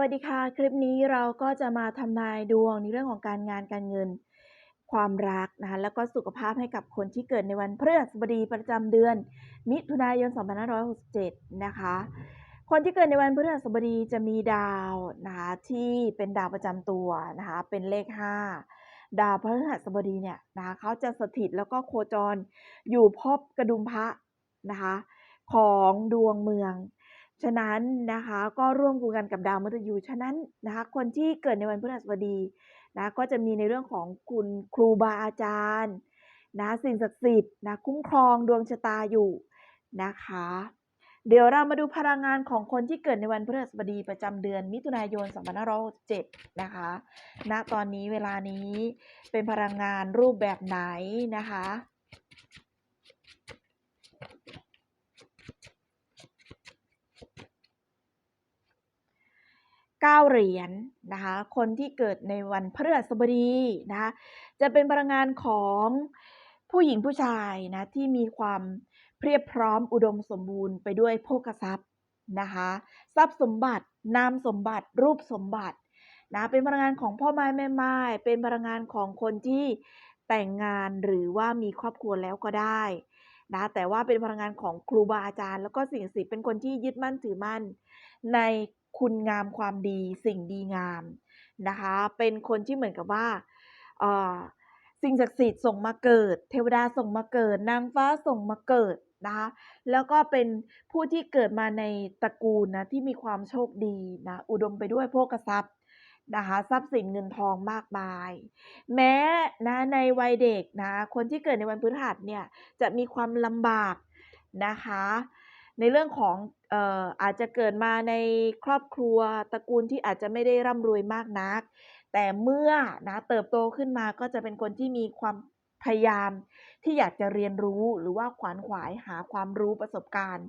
วัสดีค่ะ คลิปนี้เราก็จะมาทำนายดวงในเรื่องของการงานการเงิน ความรักนะคะแล้วก็สุขภาพให้กับคนที่เกิดในวันพฤหัสบดีประจำเดือน มิถุนายน 2567 นะคะ คนที่เกิดในวันพฤหัสบดีจะมีดาวนะคะที่เป็นดาวประจำตัวนะคะเป็นเลข 5 ดาวพฤหัสบดีเนี่ยนะคะเขาจะสถิตแล้วก็โคจรอยู่ภพกระดุมพระนะคะของดวงเมือง ฉะนั้นนะคะก็ร่วมกูกันกับดาวมฤตยูฉะนั้นนะคะคนที่เกิดในวันพฤหัสบดีนะก็จะมีในเรื่องของคุณครูบาอาจารย์นะสิ่งศักดิ์สิทธิ์นะคุ้มครองดวงชะตาอยู่นะคะ เดี๋ยวเรามาดูพลังงานของคนที่เกิดในวันพฤหัสบดีประจำเดือน มิถุนายน 2567 นะคะณตอนนี้เวลานี้เป็นพลังงานรูปแบบไหนนะคะ 9 เหรียญนะคะ คนที่เกิดในวันพฤหัสบดีนะคะ จะเป็นพลังงานของผู้หญิงผู้ชายนะที่มีความเพียบพร้อมอุดมสมบูรณ์ไปด้วยโภคทรัพย์นะคะทรัพย์สมบัตินามสมบัติรูปสมบัตินะเป็นพลังงานของพ่อไม้แม่ไม้เป็นพลังงานของคนที่แต่งงานหรือว่ามีครอบครัวแล้วก็ได้นะแต่ว่าเป็นพลังงานของครูบาอาจารย์ แล้วก็สิ่งศักดิ์สิทธิ์เป็นคนที่ยึดมั่นถือมั่น ใน คุณงามความดีสิ่งดีงามนะคะ เป็นคนที่เหมือนกับว่าสิ่งศักดิ์สิทธิ์ส่งมาเกิด เทวดาส่งมาเกิด นางฟ้าส่งมาเกิดนะคะแล้วก็เป็นผู้ที่เกิดมาในตระกูลนะที่มีความโชคดีนะอุดมไปด้วยโภคทรัพย์นะคะทรัพย์สินเงินทองมากมาย แม้นะในวัยเด็กนะคนที่เกิดในวันพฤหัสเนี่ยจะมีความลำบากนะคะ ในเรื่องของอออาจจะเกิดมาในครอบครัวตระกูลที่อาจจะไม่ได้ร่ำรวยมากนัก แต่เมื่อนะเติบโตขึ้นมาก็จะเป็นคนที่มีความพยายามที่อยากจะเรียนรู้หรือว่าขวานขวายหาความรู้ประสบการณ์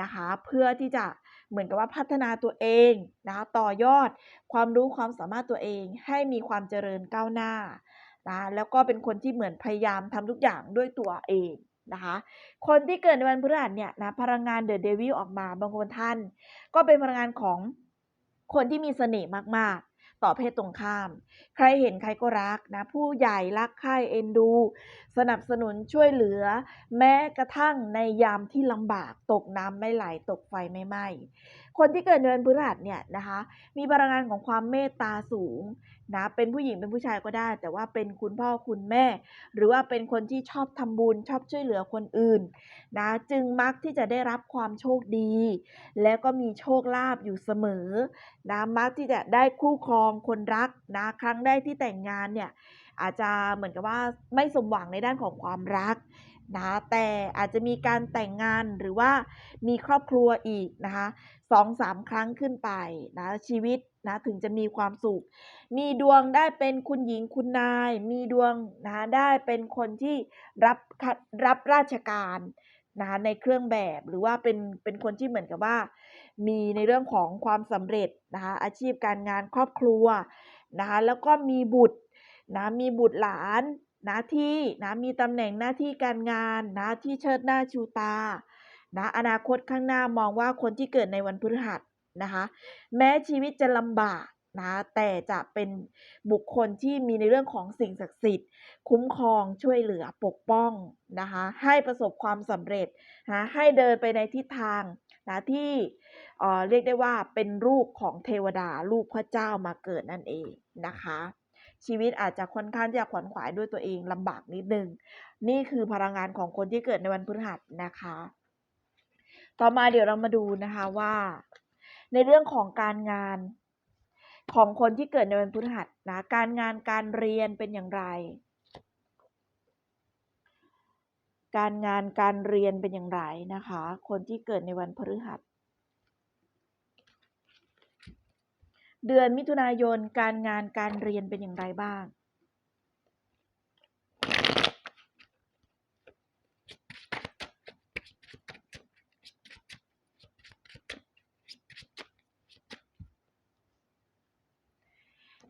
นะคะ เพื่อที่จะเหมือนกับว่าพัฒนาตัวเองนะคะต่อยอดความรู้ความสามารถตัวเองให้มีความเจริญก้าวหน้านะแล้วก็เป็นคนที่เหมือนพยายามทำทุกอย่างด้วยตัวเอง นะคะ คนที่เกิดในวันพฤหัสเนี่ยนะพลังงานเดอะเดวิลออกมาบางคนท่าน ก็เป็นพลังงานของคนที่มีเสน่ห์มากๆ ต่อเพศตรงข้าม ใครเห็นใครก็รักนะ ผู้ใหญ่รักใคร่เอ็นดู สนับสนุนช่วยเหลือ แม้กระทั่งในยามที่ลำบากตกน้ำไม่ไหลตกไฟไม่ไหม้ คนที่เกิดในวันพฤหัสเนี่ยนะคะ มีพลังงานของความเมตตาสูงนะเป็นผู้หญิงเป็นผู้ชายก็ได้ แต่ว่าเป็นคุณพ่อคุณแม่ หรือว่าเป็นคนที่ชอบทำบุญชอบช่วยเหลือคนอื่นนะจึงมักที่จะได้รับความโชคดี แล้วก็มีโชคลาภอยู่เสมอนะมักที่จะได้คู่ครองคนรักนะครั้งแรกที่แต่งงานเนี่ยอาจจะเหมือนกับว่าไม่สมหวังในด้านของความรัก นะแต่อาจจะมีการแต่งงานหรือว่ามีครอบครัวอีกนะคะสองสามครั้งขึ้นไปนะชีวิตนะถึงจะมีความสุข มีดวงได้เป็นคุณหญิงคุณนาย มีดวงนะได้เป็นคนที่รับรับราชการนะคะในเครื่องแบบหรือว่าเป็นเป็นคนที่เหมือนกับว่า มีในเรื่องของความสำเร็จนะคะอาชีพการงานครอบครัวนะคะแล้วก็มีบุตรนะมีบุตรหลาน หนะที่นะมีตำแหน่งหน้าที่การงานหนะที่เชิดหน้าชูตานะอนาคตข้างหน้ามองว่าคนที่เกิดในวันพฤหัสนะคะแม้ชีวิตจะลำบากนะแต่จะเป็นบุคคลที่มีในเรื่องของสิ่งศักดิ์สิทธิ์ คุ้มครองช่วยเหลือปกป้องนะคะให้ประสบความสำเร็จนะให้เดินไปในทิศทางนะที่เออเรียกได้ว่าเป็นรูปของเทวดาลูกพระเจ้ามาเกิดนั่นเองนะคะ ชีวิตอาจจะค่อนข้างจะขวนขวายด้วยตัวเองลำบากนิดนึง นี่คือพลังงานของคนที่เกิดในวันพฤหัสนะคะ ต่อมาเดี๋ยวเรามาดูนะคะว่า ในเรื่องของการงานของคนที่เกิดในวันพฤหัสนะการงานการเรียนเป็นอย่างไร การงานการเรียนเป็นอย่างไรนะคะ คนที่เกิดในวันพฤหัส เดือนมิถุนายนการงานการเรียนเป็นอย่างไรบ้าง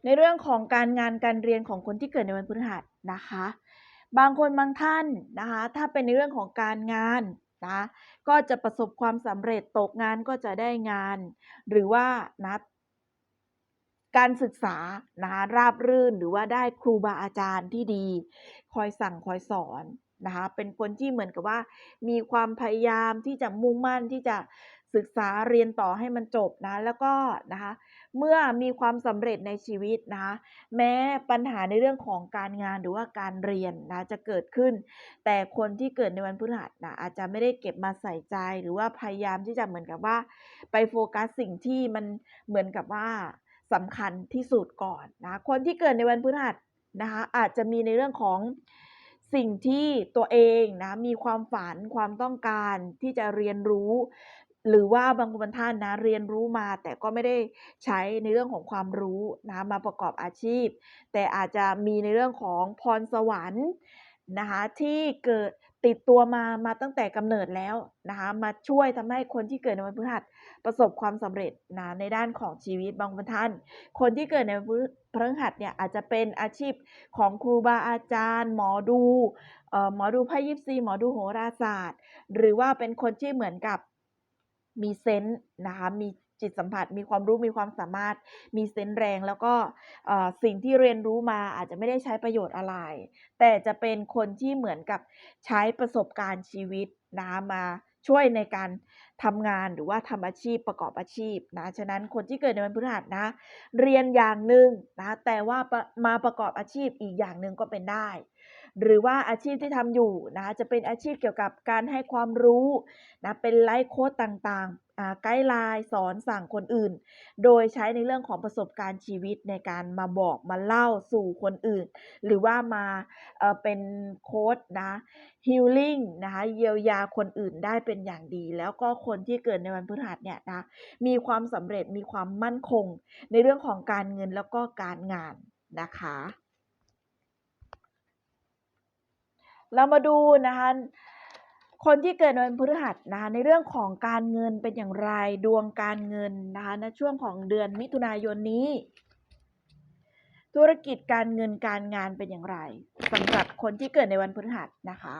ในเรื่องของการงานการเรียนของคนที่เกิดในวันพฤหัสนะคะ บางคนบางท่านนะคะ ถ้าเป็นในเรื่องของการงานนะก็จะประสบความสำเร็จตกงานก็จะได้งาน หรือว่านะ การศึกษานะคะราบรื่นหรือว่าได้ครูบาอาจารย์ที่ดี คอยสั่งคอยสอนนะคะเป็นคนที่เหมือนกับว่า มีความพยายามที่จะมุ่งมั่นที่จะศึกษาเรียนต่อให้มันจบนะแล้วก็นะคะเมื่อมีความสำเร็จในชีวิตนะคะแม้ปัญหาในเรื่องของการงานหรือว่าการเรียนนะจะเกิดขึ้น แต่คนที่เกิดในวันพฤหัสนะอาจจะไม่ได้เก็บมาใส่ใจหรือว่าพยายามที่จะเหมือนกับว่า ไปโฟกัสสิ่งที่มันเหมือนกับว่า สำคัญที่สุดก่อนนะคนที่เกิดในวันพฤหัสนะคะอาจจะมีในเรื่องของสิ่งที่ตัวเองนะมีความฝันความต้องการที่จะเรียนรู้ หรือว่าบางคนท่านนะเรียนรู้มา แต่ก็ไม่ได้ใช้ในเรื่องของความรู้นะมาประกอบอาชีพ แต่อาจจะมีในเรื่องของพรสวรรค์นะคะที่เกิด ติดตัวมามาตั้งแต่กำเนิดแล้วนะคะมาช่วยทำให้คนที่เกิดในวันพฤหัสประสบความสำเร็จนะในด้านของชีวิตบางท่าน คนที่เกิดในวันพฤหัสเนี่ยอาจจะเป็นอาชีพของครูบาอาจารย์ หมอดูเอ่อหมอดูไพ่ยิปซีหมอดูโหราศาสตร์ หรือว่าเป็นคนที่เหมือนกับมีเซนส์นะคะมี จิตสัมผัส มีความรู้มีความสามารถมีเซนส์แรง แล้วก็สิ่งที่เรียนรู้มาอาจจะไม่ได้ใช้ประโยชน์อะไร แต่จะเป็นคนที่เหมือนกับใช้ประสบการณ์ชีวิตนะมาช่วยในการทำงานหรือว่าทำอาชีพประกอบอาชีพนะ ฉะนั้นคนที่เกิดในวันพฤหัสนะ เรียนอย่างหนึ่งนะ แต่ว่ามาประกอบอาชีพอีกอย่างหนึ่งก็เป็นได้ หรือว่าอาชีพที่ทำอยู่นะจะเป็นอาชีพเกี่ยวกับการให้ความรู้นะเป็นไลฟ์โค้ดต่างๆไกด์ไลน์สอนสั่งคนอื่น โดยใช้ในเรื่องของประสบการณ์ชีวิตในการมาบอกมาเล่าสู่คนอื่น หรือว่ามาเเป็นโค้ดนะฮิลลิ่งนะคะเยียวยาคนอื่นได้เป็นอย่างดี แล้วก็คนที่เกิดในวันพฤหัสเนี่ยนะมีความสำเร็จมีความมั่นคง ในเรื่องของการเงินแล้วก็การงานนะคะ เรามาดูนะคะคนที่เกิดในวันพฤหัสนะคะในเรื่องของการเงินเป็นอย่างไรดวงการเงินนะคะในช่วงของเดือนมิถุนายนนี้ ธุรกิจการเงินการงานเป็นอย่างไรสำหรับคนที่เกิดในวันพฤหัสนะคะ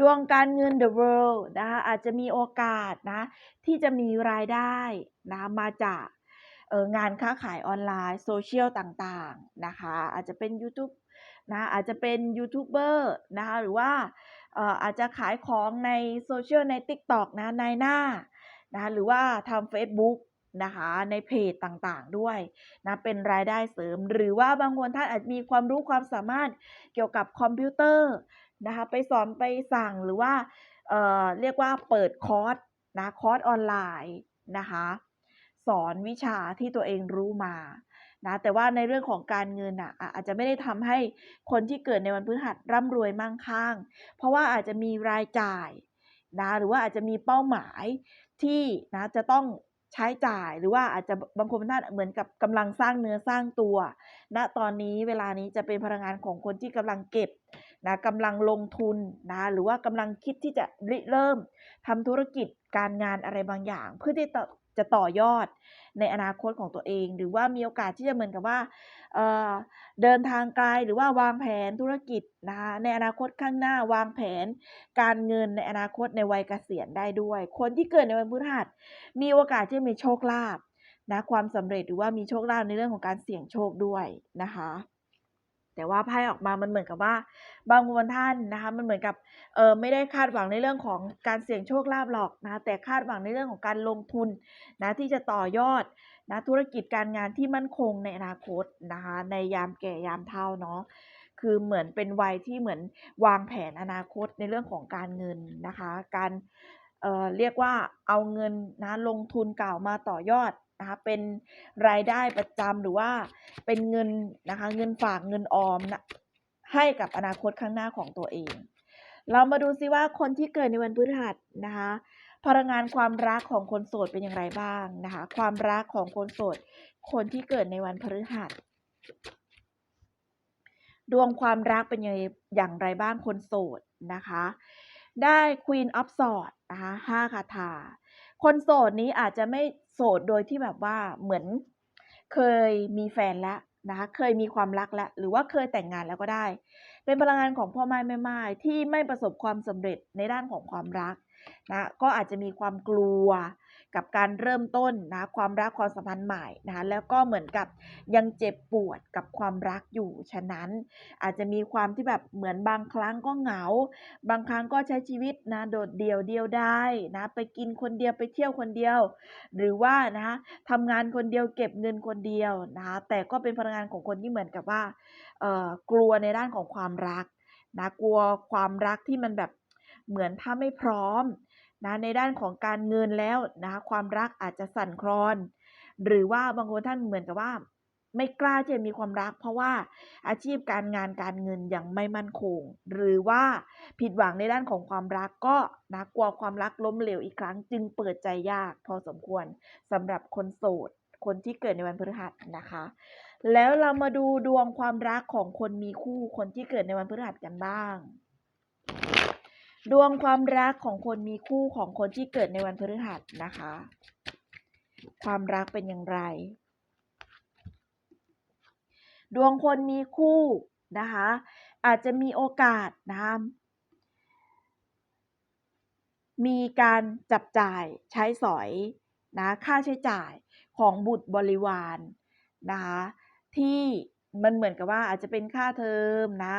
ดวงการเงิน the world นะคะอาจจะมีโอกาสนะที่จะมีรายได้นะมาจากงานค้าขายออนไลน์โซเชียลต่างๆนะคะอาจจะเป็น YouTube นะอาจจะเป็นยูทูบเบอร์นะคะหรือว่าอาจจะขายของในโซเชียลใน TikTok นะในหน้านะคะหรือว่าทำ Facebook นะคะในเพจต่างๆด้วยนะเป็นรายได้เสริม หรือว่าบางคนท่านอาจมีความรู้ความสามารถเกี่ยวกับคอมพิวเตอร์นะคะไปสอนไปสั่งหรือว่าเเรียกว่าเปิดคอร์สนะคอร์สออนไลน์นะคะสอนวิชาที่ตัวเองรู้มา นะแต่ว่าในเรื่องของการเงินอะอาจจะไม่ได้ทำให้คนที่เกิดในวันพฤหัสร่ำรวยมั่งคั่ง เพราะว่าอาจจะมีรายจ่ายนะหรือว่าอาจจะมีเป้าหมายที่นะจะต้องใช้จ่ายหรือว่าอาจจะบางคนท่านเหมือนกับกำลังสร้างเนื้อสร้างตัวณนะตอนนี้เวลานี้จะเป็นพลังงานของคนที่กำลังเก็บนะกำลังลงทุนนะหรือว่ากำลังคิดที่จะริเริ่มทำธุรกิจการงานอะไรบางอย่าง เพื่อที่ จะต่อยอดในอนาคตของตัวเอง หรือว่ามีโอกาสที่จะเหมือนกับว่าเเดินทางไกลหรือว่าวางแผนธุรกิจนะคะในอนาคตข้างหน้าวางแผนการเงินในอนาคตในวัยเกษียณได้ด้วย คนที่เกิดในวันพฤหัสมีโอกาสที่จะมีโชคลาภนะความสำเร็จหรือว่ามีโชคลาภในเรื่องของการเสี่ยงโชคด้วยนะคะ แต่ว่าไพ่ออกมามันเหมือนกับว่า บางคนท่านนะคะ มันเหมือนกับเออไม่ได้คาดหวังในเรื่องของการเสี่ยงโชคลาภหรอกนะแต่คาดหวังในเรื่องของการลงทุนนะที่จะต่อยอดนะธุรกิจการงานที่มั่นคงในอนาคตนะคะในยามแก่ยามเฒ่าเนาะคือเหมือนเป็นวัยที่เหมือนวางแผนอนาคตในเรื่องของการเงินนะคะ การเออเรียกว่าเอาเงินนะลงทุนเก่ามาต่อยอด นะคะเป็นรายได้ประจำหรือว่าเป็นเงินนะคะเงินฝากเงินออมนะให้กับอนาคตข้างหน้าของตัวเอง เรามาดูซิว่าคนที่เกิดในวันพฤหัสนะคะพลังงานความรักของคนโสดเป็นอย่างไรบ้างนะคะความรักของคนโสด คนที่เกิดในวันพฤหัส ดวงความรักเป็นอย่างไรบ้างคนโสดนะคะ ได้ Queen of Swords นะคะห้าคาถาคนโสดนี้อาจจะไม่ โสดโดยที่แบบว่าเหมือนเคยมีแฟนแล้วนะคะเคยมีความรักแล้ว หรือว่าเคยแต่งงานแล้วก็ได้ เป็นพลังงานของพ่อไม้แม่ไม้ที่ไม่ประสบความสำเร็จในด้านของความรัก นะก็อาจจะมีความกลัวกับการเริ่มต้นนะความรักความสัมพันธ์ใหม่นะแล้วก็เหมือนกับยังเจ็บปวดกับความรักอยู่ ฉะนั้นอาจจะมีความที่แบบเหมือนบางครั้งก็เหงา บางครั้งก็ใช้ชีวิตนะโดดเดี่ยวเดียวได้นะไปกินคนเดียวไปเที่ยวคนเดียว หรือว่านะทำงานคนเดียวเก็บเงินคนเดียวนะแต่ก็เป็นพลังงานของคนที่เหมือนกับว่าเอ่อกลัวในด้านของความรักนะกลัวความรักที่มันแบบ เหมือนถ้าไม่พร้อมนะในด้านของการเงินแล้วนะคะความรักอาจจะสั่นคลอน หรือว่าบางคนท่านเหมือนกับว่า ไม่กล้าที่จะมีความรัก เพราะว่าอาชีพการงานการเงินยังไม่มั่นคง หรือว่าผิดหวังในด้านของความรักก็นะกลัวความรักล้มเหลวอีกครั้ง จึงเปิดใจยากพอสมควรสำหรับคนโสด คนที่เกิดในวันพฤหัสนะคะ แล้วเรามาดูดวงความรักของคนมีคู่คนที่เกิดในวันพฤหัสกันบ้าง ดวงความรักของคนมีคู่ของคนที่เกิดในวันพฤหัสนะคะ ความรักเป็นอย่างไร ดวงคนมีคู่นะคะ อาจจะมีโอกาสนะคะมีการจับจ่ายใช้สอยนะค่าใช้จ่ายของบุตรบริวารนะคะที่มันเหมือนกับว่าอาจจะเป็นค่าเทอมนะ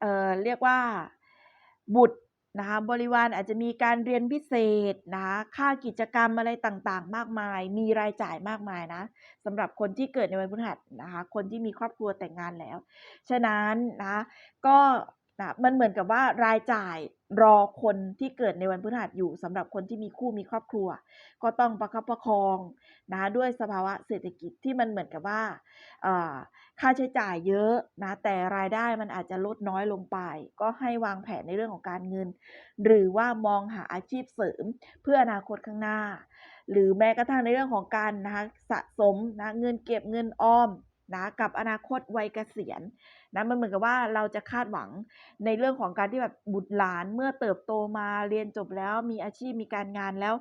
เเรียกว่าบุตร นะคะบริวารอาจจะมีการเรียนพิเศษนะคะค่ากิจกรรมอะไรต่างๆ มากมาย มีรายจ่ายมากมายนะสำหรับคนที่เกิดในวันพฤหัสนะคะคนที่มีครอบครัวแต่งงานแล้ว ฉะนั้นนะก็ นะมันเหมือนกับว่ารายจ่ายรอคนที่เกิดในวันพฤหัสอยู่สำหรับคนที่มีคู่มีครอบครัว ก็ต้องประคับประคองนะด้วยสภาวะเศรษฐกิจที่มันเหมือนกับว่าค่าใช้จ่ายเยอะนะแต่รายได้มันอาจจะลดน้อยลงไป ก็ให้วางแผนในเรื่องของการเงิน หรือว่ามองหาอาชีพเสริมเพื่ออนาคตข้างหน้า หรือแม้กระทั่งในเรื่องของการนะคะสะสมนะเงินเก็บเงินออมนะกับอนาคตวัยเกษียณ นะมันเหมือนกับว่าเราจะคาดหวังในเรื่องของการที่แบบบุตรหลานเมื่อเติบโตมาเรียนจบแล้วมีอาชีพมีการงานแล้ว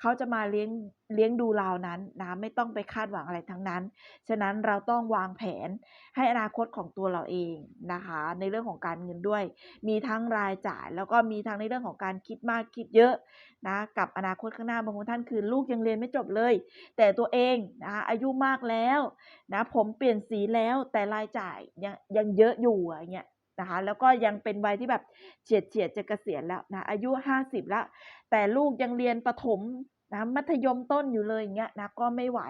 เขาจะมาเลี้ยงเลี้ยงดูเรานั้นนะไม่ต้องไปคาดหวังอะไรทั้งนั้น ฉะนั้นเราต้องวางแผนให้อนาคตของตัวเราเองนะคะ ในเรื่องของการเงินด้วย มีทั้งรายจ่าย แล้วก็มีทั้งในเรื่องของการคิดมากคิดเยอะนะกับอนาคตข้างหน้าบางคนท่านคือลูกยังเรียนไม่จบเลย แต่ตัวเองนะคะอายุมากแล้วนะผมเปลี่ยนสีแล้วแต่รายจ่ายยังยังเยอะอยู่อย่างเงี้ยนะคะ แล้วก็ยังเป็นวัยที่แบบเฉียดเฉียดจะเกษียณแล้วนะอายุ50แล้ว แต่ลูกยังเรียนประถมนะมัธยมต้นอยู่เลยอย่างเงี้ยนะก็ไม่ไหว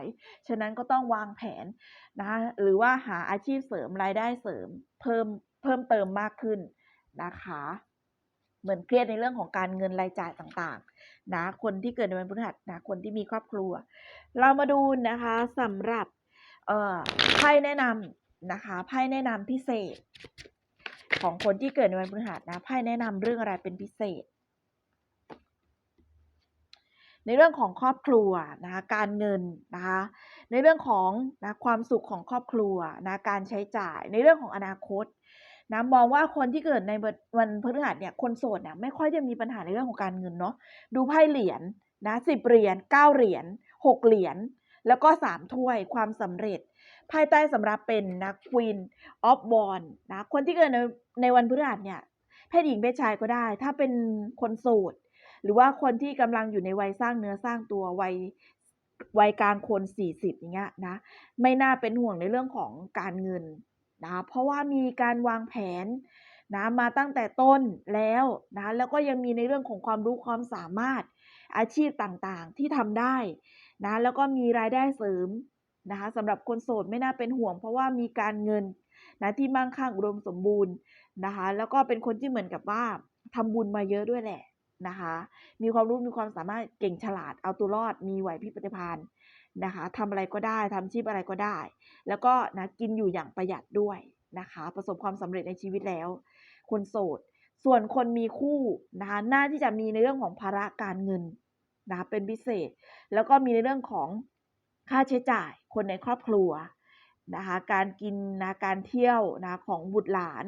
ฉะนั้นก็ต้องวางแผนนะหรือว่าหาอาชีพเสริมรายได้เสริมเพิ่มเพิ่มเติมมากขึ้นนะคะ เหมือนเครียดในเรื่องของการเงินรายจ่ายต่างๆนะคนที่เกิดในวันพฤหัสนะคนที่มีครอบครัว เรามาดูนะคะสำหรับเอ่อไพ่แนะนำ นะคะไพ่แนะนำพิเศษ ของคนที่เกิดในวันพฤหัสนะไพ่แนะนำเรื่องอะไรเป็นพิเศษ ในเรื่องของครอบครัวนะคะการเงินนะคะในเรื่องของนะความสุขของครอบครัวนะการใช้จ่าย ในเรื่องของอนาคตนะมองว่าคนที่เกิดในวันพฤหัสเนี่ยคนโสดเนี่ยไม่ค่อยจะมีปัญหาในเรื่องของการเงินเนาะดูไพ่เหรียญนะสิบเหรียญเก้าเหรียญหกเหรียญ แล้วก็สามถ้วยความสำเร็จไพ่ใต้สำรับเป็นนะ Queen of w a n นะคนที่เกิดในในวันพฤหัสเนี่ยเพศหญิงเพศชายก็ได้ ถ้าเป็นคนโสดหรือว่าคนที่กำลังอยู่ในวัยสร้างเนื้อสร้างตัววัยวัยกลางคน 40 อย่างเงี้ยนะไม่น่าเป็นห่วงในเรื่องของการเงินนะเพราะว่ามีการวางแผนนะมาตั้งแต่ต้นแล้วนะแล้วก็ยังมีในเรื่องของความรู้ความสามารถอาชีพต่างๆที่ทำได้ นะแล้วก็มีรายได้เสริมนะคะสำหรับคนโสดไม่น่าเป็นห่วง เพราะว่ามีการเงินนะที่มั่งคั่งอุดมสมบูรณ์นะคะ แล้วก็เป็นคนที่เหมือนกับว่าทำบุญมาเยอะด้วยแหละนะคะ มีความรู้มีความสามารถเก่งฉลาดเอาตัวรอดมีไหวพริบปฏิภาณนะคะทำอะไรก็ได้ทำชีพอะไรก็ได้ แล้วก็นะกินอยู่อย่างประหยัดด้วยนะคะ ประสบความสำเร็จในชีวิตแล้ว คนโสด ส่วนคนมีคู่นะคะน่าที่จะมีในเรื่องของภาระการเงิน นะเป็นพิเศษ แล้วก็มีในเรื่องของค่าใช้จ่ายคนในครอบครัวนะคะการกินนะการเที่ยวนะของบุตรหลาน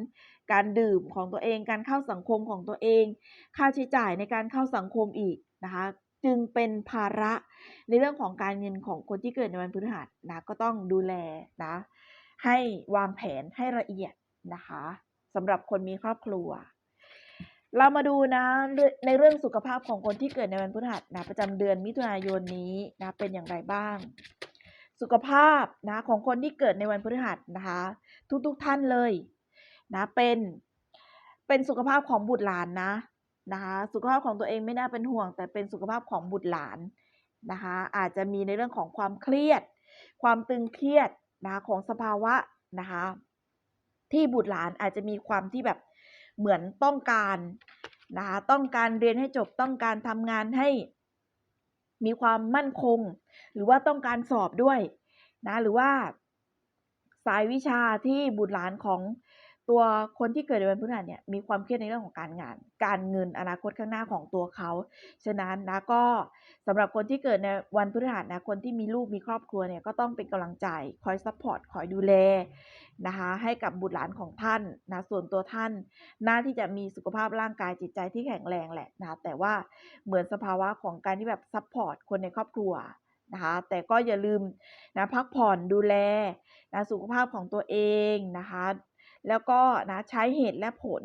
การดื่มของตัวเอง การเข้าสังคมของตัวเอง ค่าใช้จ่ายในการเข้าสังคมอีกนะคะจึงเป็นภาระในเรื่องของการเงินของคนที่เกิดในวันพฤหัสนะก็ต้องดูแลนะให้วางแผนให้ละเอียดนะคะสำหรับคนมีครอบครัว เรามาดูนะในเรื่องสุขภาพของคนที่เกิดในวันพฤหัสนะประจำเดือนมิถุนายนนี้นะเป็นอย่างไรบ้าง สุขภาพนะของคนที่เกิดในวันพฤหัสนะคะทุกๆทท่านเลยนะเป็นเป็นสุขภาพของบุตรหลานนะนะคะสุขภาพของตัวเองไม่น่าเป็นห่วง แต่เป็นสุขภาพของบุตรหลานนะคะอาจจะมีในเรื่องของความเครียด ความตึงเครียดนะคะของสภาวะนะคะที่บุตรหลานอาจจะมีความที่แบบ เหมือนต้องการนะคะต้องการเรียนให้จบต้องการทำงานให้มีความมั่นคง หรือว่าต้องการสอบด้วยนะหรือว่า สายวิชาที่บุตรหลานของ ตัวคนที่เกิดในวันพฤหัสเนี่ยมีความเครียดในเรื่องของการงาน การเงินอนาคตข้างหน้าของตัวเขา ฉะนั้นนะก็สำหรับคนที่เกิดในวันพฤหัสนะคนที่มีลูกมีครอบครัวเนี่ยก็ต้องเป็นกำลังใจคอยซัพพอร์ตคอยดูแลนะคะให้กับบุตรหลานของท่านนะส่วนตัวท่านน่าที่จะมีสุขภาพร่างกายจิตใจที่แข็งแรงแหละนะแต่ว่าเหมือนสภาวะของการที่แบบซัพพอร์ตคนในครอบครัวนะคะแต่ก็อย่าลืมนะพักผ่อนดูแลนะสุขภาพของตัวเองนะคะ แล้วก็นะใช้เหตุและผล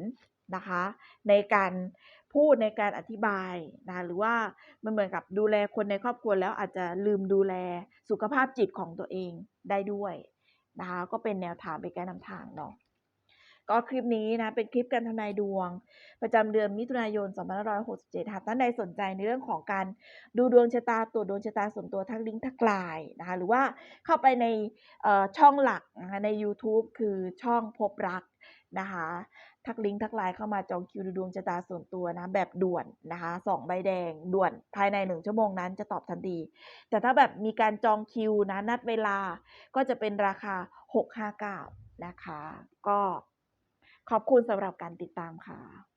นะคะ ในการพูดในการอธิบายนะหรือว่ามันเหมือนกับดูแลคนในครอบครัวแล้วอาจจะลืมดูแลสุขภาพจิตของตัวเองได้ด้วยนะคะก็เป็นแนวทางเป็นการนำทางเนาะ ก็คลิปนี้นะเป็นคลิปการทำนายดวง ประจำเดือนมิถุนายน 2567 หากท่านใดสนใจในเรื่องของการดูดวงชะตาตรวจดวงชะตาส่วนตัวทั้งลิงก์ทักไลน์นะคะหรือว่าเข้าไปในช่องหลักนะคะใน YouTube คือช่องพบรักนะคะทักลิงก์ทักไลน์เข้ามาจองคิวดูดวงชะตาส่วนตัวนะแบบด่วนนะคะสองใบแดงด่วนภายในหนึ่งชั่วโมงนั้นจะตอบทันที แต่ถ้าแบบมีการจองคิวนะนัดเวลาก็จะเป็นราคา 659 นะคะ ก็ ขอบคุณสำหรับการติดตามค่ะ